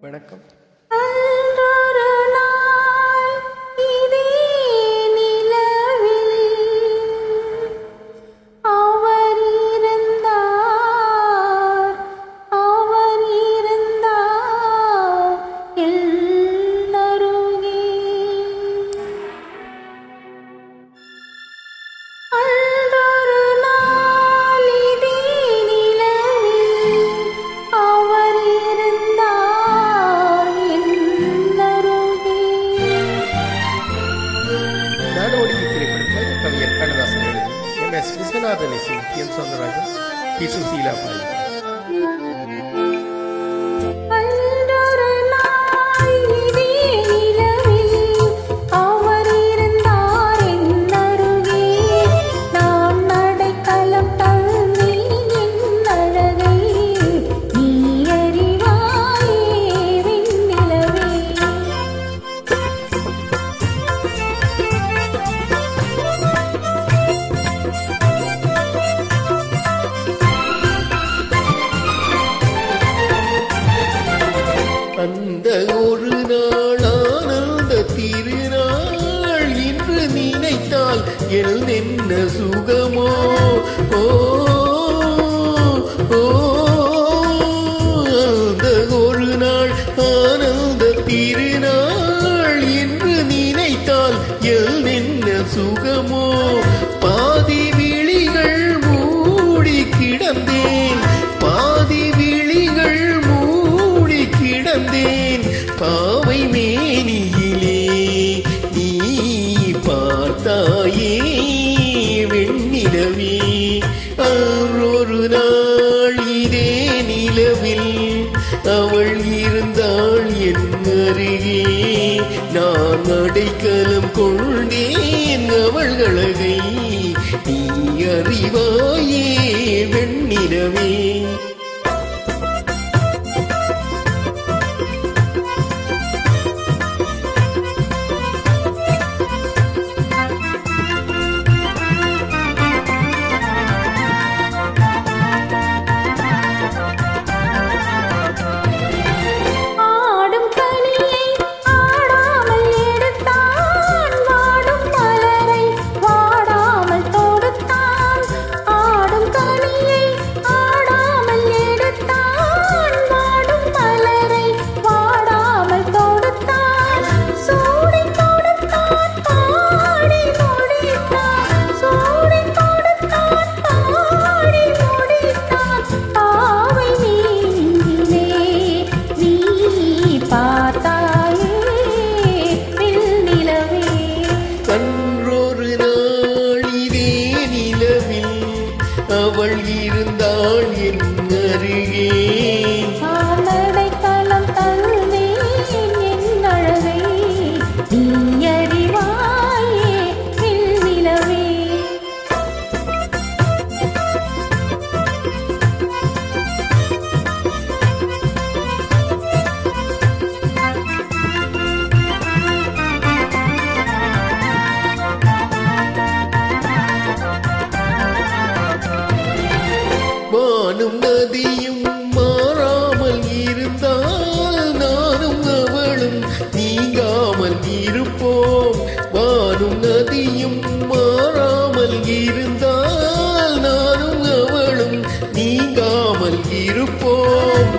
வணக்கம். Yes, it's another lesson. Game songwriter. He should feel a. நினைத்தால் எல் என்ன சுகமோ? ஓ ஒரு நாள் ஆனந்த திருநாள். என்று நினைத்தால் எல் நின்ன சுகமோ? பாதி விழிகள் மூடி கிடந்தேன். பாதி விழிகள் மூடி கிடந்தேன். வெண்ணிலவே ஒரு நாள் இதே நிலவில் அவள் இருந்தாள் என் அருகே. நான் அடைக்கலம் கொண்டேன் அவள் அழகை நீ அறிவாயே வெண்ணிலவே. நதியும் மாறாமல் இருந்தால் நானும் அவளும் நீங்காமல் இருப்போம். வானும் நதியும் மாறாமல் இருந்தால் நானும் அவளும் நீங்காமல் இருப்போம்.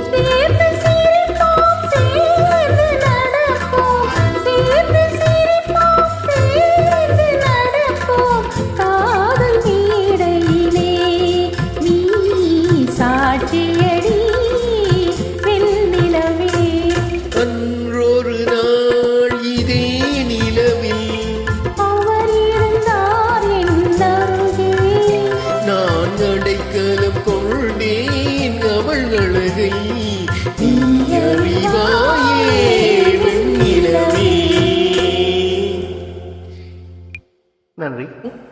Hmm?